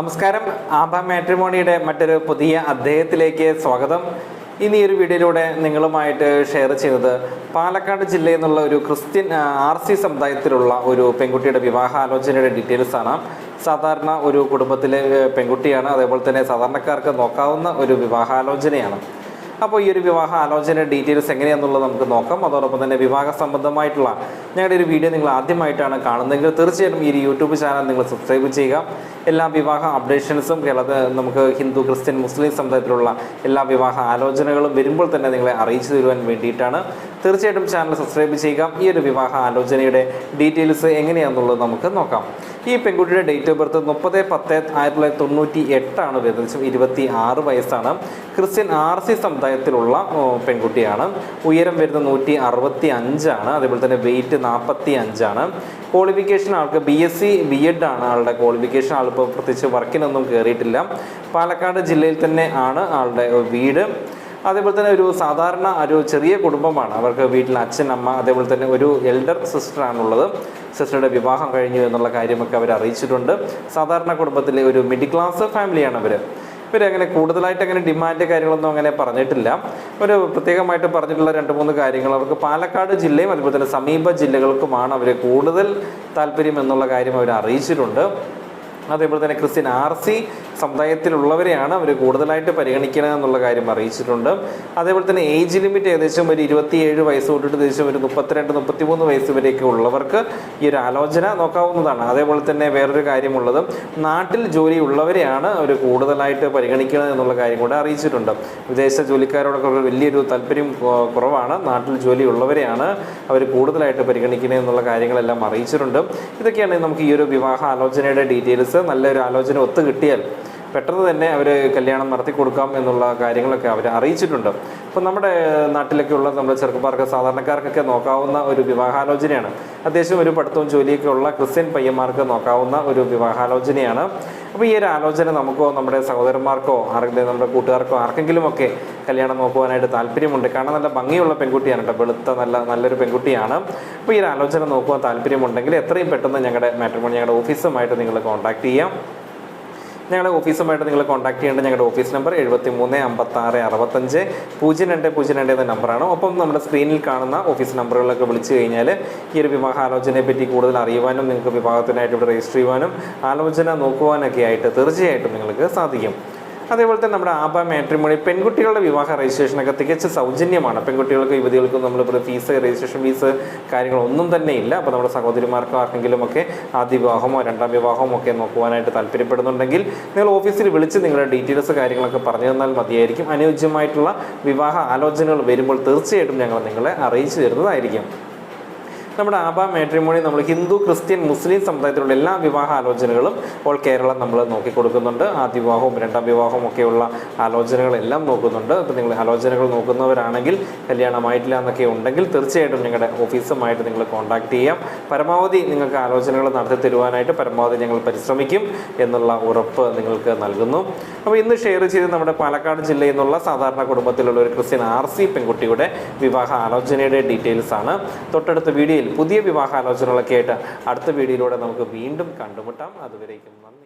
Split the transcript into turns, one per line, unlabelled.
നമസ്കാരം. ആഭ മാട്രിമോണിയുടെ മറ്റൊരു പുതിയ അദ്ദേഹത്തിലേക്ക് സ്വാഗതം. ഇനി ഒരു വീഡിയോയിലൂടെ നിങ്ങളുമായിട്ട് ഷെയർ ചെയ്യുന്നത് പാലക്കാട് ജില്ലയിൽ നിന്നുള്ള ഒരു ക്രിസ്ത്യൻ ആർ സി സമുദായത്തിലുള്ള ഒരു പെൺകുട്ടിയുടെ വിവാഹാലോചനയുടെ ഡീറ്റെയിൽസ് ആണ്. സാധാരണ ഒരു കുടുംബത്തിലെ പെൺകുട്ടിയാണ്. അതേപോലെ തന്നെ സാധാരണക്കാർക്ക് നോക്കാവുന്ന ഒരു വിവാഹാലോചനയാണ്. അപ്പോൾ ഈ ഒരു വിവാഹ ആലോചന ഡീറ്റെയിൽസ് എങ്ങനെയാണെന്നുള്ളത് നമുക്ക് നോക്കാം. അതോടൊപ്പം തന്നെ വിവാഹ സംബന്ധമായിട്ടുള്ള ഞങ്ങളുടെ ഒരു വീഡിയോ നിങ്ങൾ ആദ്യമായിട്ടാണ് കാണുന്നതെങ്കിൽ തീർച്ചയായിട്ടും ഈ ഒരു യൂട്യൂബ് ചാനൽ നിങ്ങൾ സബ്സ്ക്രൈബ് ചെയ്യുക. എല്ലാ വിവാഹ അപ്ഡേഷൻസും കേരളത്തിൽ നമുക്ക് ഹിന്ദു ക്രിസ്ത്യൻ മുസ്ലിം സമുദായത്തിലുള്ള എല്ലാ വിവാഹ ആലോചനകളും വരുമ്പോൾ തന്നെ നിങ്ങളെ അറിയിച്ചു തരുവാൻ വേണ്ടിയിട്ടാണ്. തീർച്ചയായിട്ടും ചാനൽ സബ്സ്ക്രൈബ് ചെയ്യുക. ഈ ഒരു വിവാഹ ആലോചനയുടെ ഡീറ്റെയിൽസ് എങ്ങനെയാണെന്നുള്ളത് നമുക്ക് നോക്കാം. ഈ പെൺകുട്ടിയുടെ ഡേറ്റ് ഓഫ് ബർത്ത് മുപ്പത് പത്ത് ആയിരത്തി തൊള്ളായിരത്തി തൊണ്ണൂറ്റി എട്ടാണ് ഇരുപത്തി ആറ് വയസ്സാണ്. ക്രിസ്ത്യൻ ആർ സി സമുദായത്തിലുള്ള പെൺകുട്ടിയാണ്. ഉയരം വരുന്നത് നൂറ്റി അറുപത്തി അഞ്ചാണ് അതേപോലെ തന്നെ വെയിറ്റ് നാൽപ്പത്തി അഞ്ചാണ് ക്വാളിഫിക്കേഷൻ ആൾക്ക് B S C B Ed ആണ് ആളുടെ ക്വാളിഫിക്കേഷൻ ആളിപ്പോൾ പ്രത്യേകിച്ച് വർക്കിനൊന്നും കയറിയിട്ടില്ല പാലക്കാട് ജില്ലയിൽ തന്നെ ആണ് ആളുടെ വീട്. അതേപോലെ തന്നെ ഒരു സാധാരണ ഒരു ചെറിയ കുടുംബമാണ്. അവർക്ക് വീട്ടിൽ അച്ഛൻ അമ്മ അതേപോലെ തന്നെ ഒരു എൽഡർ സിസ്റ്ററാണുള്ളത് സിസ്റ്ററുടെ വിവാഹം കഴിഞ്ഞു എന്നുള്ള കാര്യമൊക്കെ അവർ അറിയിച്ചിട്ടുണ്ട് സാധാരണ കുടുംബത്തിലെ ഒരു മിഡിൽ ക്ലാസ് ഫാമിലിയാണ് അവർ ഇവർ അങ്ങനെ കൂടുതലായിട്ട് അങ്ങനെ ഡിമാൻഡ് കാര്യങ്ങളൊന്നും അങ്ങനെ പറഞ്ഞിട്ടില്ല. ഒരു പ്രത്യേകമായിട്ട് പറഞ്ഞിട്ടുള്ള രണ്ട് മൂന്ന് കാര്യങ്ങൾ. അവർക്ക് പാലക്കാട് ജില്ലയും അതുപോലെ തന്നെ സമീപ ജില്ലകൾക്കുമാണ് അവർ കൂടുതൽ താല്പര്യം എന്നുള്ള കാര്യം അവർ അറിയിച്ചിട്ടുണ്ട്. അതേപോലെ തന്നെ ക്രിസ്ത്യൻ ആർ സി സമുദായത്തിലുള്ളവരെയാണ് അവർ കൂടുതലായിട്ട് പരിഗണിക്കണം എന്നുള്ള കാര്യം അറിയിച്ചിട്ടുണ്ട്. അതേപോലെ തന്നെ ഏജ് ലിമിറ്റ് ഏകദേശം ഒരു ഇരുപത്തിയേഴ് വയസ്സ് തൊട്ടിട്ട് ഏകദേശം ഒരു മുപ്പത്തിരണ്ട് മുപ്പത്തിമൂന്ന് വയസ്സ് വരെയൊക്കെ ഉള്ളവർക്ക് ഈ ഒരു ആലോചന നോക്കാവുന്നതാണ്. അതേപോലെ തന്നെ വേറൊരു കാര്യമുള്ളത് നാട്ടിൽ ജോലി ഉള്ളവരെയാണ് അവർ കൂടുതലായിട്ട് പരിഗണിക്കണം എന്നുള്ള കാര്യം കൂടെ അറിയിച്ചിട്ടുണ്ട്. വിദേശ ജോലിക്കാരോടൊക്കെ വലിയൊരു താല്പര്യം കുറവാണ്. നാട്ടിൽ ജോലി ഉള്ളവരെയാണ് അവർ കൂടുതലായിട്ട് പരിഗണിക്കുന്നത് എന്നുള്ള കാര്യങ്ങളെല്ലാം അറിയിച്ചിട്ടുണ്ട്. ഇതൊക്കെയാണ് നമുക്ക് ഈ ഒരു വിവാഹ ആലോചനയുടെ ഡീറ്റെയിൽസ്. നല്ലൊരു ആലോചന ഒത്തു കിട്ടിയാൽ പെട്ടെന്ന് തന്നെ അവർ കല്യാണം നടത്തി കൊടുക്കാം എന്നുള്ള കാര്യങ്ങളൊക്കെ അവർ അറിയിച്ചിട്ടുണ്ട്. അപ്പം നമ്മുടെ നാട്ടിലൊക്കെയുള്ള നമ്മുടെ ചെറുപ്പക്കാർക്ക് സാധാരണക്കാർക്കൊക്കെ നോക്കാവുന്ന ഒരു വിവാഹാലോചനയാണ്. അത്യാവശ്യം ഒരു പഠിത്തവും ജോലിയൊക്കെ ഉള്ള ക്രിസ്ത്യൻ പയ്യന്മാർക്ക് നോക്കാവുന്ന ഒരു വിവാഹാലോചനയാണ്. അപ്പോൾ ഈ ഒരു ആലോചന നമുക്കോ നമ്മുടെ സഹോദരന്മാർക്കോ ആരെങ്കിലും നമ്മുടെ കൂട്ടുകാർക്കോ ആർക്കെങ്കിലും ഒക്കെ കല്യാണം നോക്കുവാനായിട്ട് താല്പര്യമുണ്ട്. കാരണം നല്ല ഭംഗിയുള്ള പെൺകുട്ടിയാണ് കേട്ടോ. വെളുത്ത നല്ല നല്ലൊരു പെൺകുട്ടിയാണ്. അപ്പോൾ ഈ ഒരു ആലോചന നോക്കുവാൻ താല്പര്യമുണ്ടെങ്കിൽ എത്രയും പെട്ടെന്ന് ഞങ്ങളുടെ മാട്രിമോണി ഞങ്ങളുടെ ഓഫീസുമായിട്ട് നിങ്ങൾ കോൺടാക്ട് ചെയ്യാം. ഞങ്ങളുടെ ഓഫീസുമായിട്ട് നിങ്ങൾ കോൺടാക്ട് ചെയ്യേണ്ട ഞങ്ങളുടെ ഓഫീസ് നമ്പർ എഴുപത്തി മൂന്ന് അമ്പത്തി ആറ് അറുപത്തഞ്ച് പൂജ്യം രണ്ട് പൂജ്യം രണ്ട് എന്ന നമ്പറാണ് ഒപ്പം നമ്മുടെ സ്ക്രീനിൽ കാണുന്ന ഓഫീസ് നമ്പറുകളൊക്കെ വിളിച്ചു കഴിഞ്ഞാൽ ഈ ഒരു വിവാഹാലോചനയെ പറ്റി കൂടുതൽ അറിയുവാനും നിങ്ങൾക്ക് വിവാഹത്തിനായിട്ട് ഇവിടെ രജിസ്റ്റർ ചെയ്യുവാനും ആലോചന നോക്കുവാനൊക്കെ ആയിട്ട് തീർച്ചയായിട്ടും നിങ്ങൾക്ക് സാധിക്കും. അതേപോലെ തന്നെ നമ്മുടെ ആബ മാട്രിമോണി പെൺകുട്ടികളുടെ വിവാഹ രജിസ്ട്രേഷനൊക്കെ തികച്ച സൗജന്യമാണ്. പെൺകുട്ടികൾക്കും യുവതികൾക്കും നമ്മളിപ്പോൾ ഫീസ് രജിസ്ട്രേഷൻ ഫീസ് കാര്യങ്ങളൊന്നും തന്നെ ഇല്ല. അപ്പോൾ നമ്മുടെ സഹോദരിമാർക്കോ ആർക്കെങ്കിലും ഒക്കെ ആദ്യ വിവാഹമോ രണ്ടാം വിവാഹമോ ഒക്കെ നോക്കുവാനായിട്ട് താല്പര്യപ്പെടുന്നുണ്ടെങ്കിൽ നിങ്ങൾ ഓഫീസിൽ വിളിച്ച് നിങ്ങളുടെ ഡീറ്റെയിൽസ് കാര്യങ്ങളൊക്കെ പറഞ്ഞു തന്നാൽ മതിയായിരിക്കും. അനുയോജ്യമായിട്ടുള്ള വിവാഹ ആലോചനകൾ വരുമ്പോൾ തീർച്ചയായിട്ടും ഞങ്ങൾ നിങ്ങളെ അറിയിച്ചു തരുന്നതായിരിക്കും. നമ്മുടെ ആബ മാട്രിമോണി നമ്മൾ ഹിന്ദു ക്രിസ്ത്യൻ മുസ്ലിം സമുദായത്തിലുള്ള എല്ലാ വിവാഹ ആലോചനകളും ഓൾ കേരളം നമ്മൾ നോക്കി കൊടുക്കുന്നുണ്ട് ആദ്യ വിവാഹവും രണ്ടാം വിവാഹവും ഒക്കെയുള്ള ആലോചനകളെല്ലാം നോക്കുന്നുണ്ട്. അപ്പോൾ നിങ്ങൾ ആലോചനകൾ നോക്കുന്നവരാണെങ്കിൽ കല്യാണമായിട്ടില്ല എന്നൊക്കെ ഉണ്ടെങ്കിൽ തീർച്ചയായിട്ടും ഞങ്ങളുടെ ഓഫീസുമായിട്ട് നിങ്ങൾ കോൺടാക്ട് ചെയ്യാം. പരമാവധി നിങ്ങൾക്ക് ആലോചനകൾ നടത്തി തരുവാനായിട്ട് പരമാവധി ഞങ്ങൾ പരിശ്രമിക്കും എന്നുള്ള ഉറപ്പ് നിങ്ങൾക്ക് നൽകുന്നു. അപ്പോൾ ഇന്ന് ഷെയർ ചെയ്ത് നമ്മുടെ പാലക്കാട് ജില്ലയിൽ നിന്നുള്ള സാധാരണ കുടുംബത്തിലുള്ള ഒരു ക്രിസ്ത്യൻ ആർ സി പെൺകുട്ടിയുടെ വിവാഹ ആലോചനയുടെ ഡീറ്റെയിൽസ് ആണ്. തൊട്ടടുത്ത വീഡിയോയിൽ പുതിയ വിവാഹാലോചനകളൊക്കെ ആയിട്ട് അടുത്ത വീഡിയോയിലൂടെ നമുക്ക് വീണ്ടും കണ്ടുമുട്ടാം. അതുവരേക്കും നന്ദി.